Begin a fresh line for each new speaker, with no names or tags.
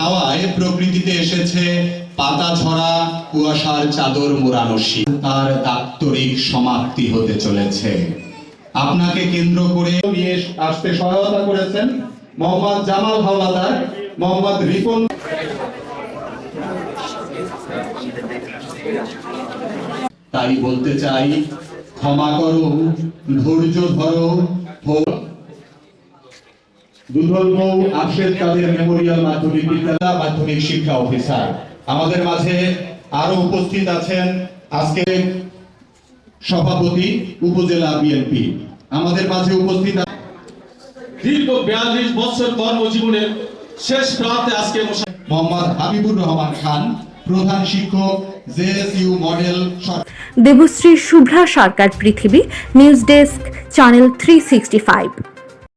হাওয়ায় প্রকৃতিতে এসেছে পাতা ছড়া কুয়াশার চাদর তার দাপ্তরিক সমাপ্তি হতে চলেছে। আপনাকে কেন্দ্র করে নিয়ে আসতে সহায়তা করেছেন মোহাম্মদ জামাল হাওলাদার, মোহাম্মদ রিপন। তাই বলতে চাই, ক্ষমা করো ধৈর্য ধরো দুধল আফসেদ কাদের মেমোরিয়াল মাধ্যমিক বিদ্যালয় মাধ্যমিক শিক্ষা অফিসার। আমাদের মাঝে আরও উপস্থিত আছেন আজকে সভাপতি উপজেলা বিএনপি আমাদের মাঝে উপস্থিত
দীর্ঘ বিয়াল্লিশ বছর কর্মজীবনের শেষ প্রান্তে আজকে
মোহাম্মদ হাবিবুর রহমান খান প্রধান শিক্ষক JSU model
Debashree Shubhra Sarkar Prithibi news desk channel three sixty five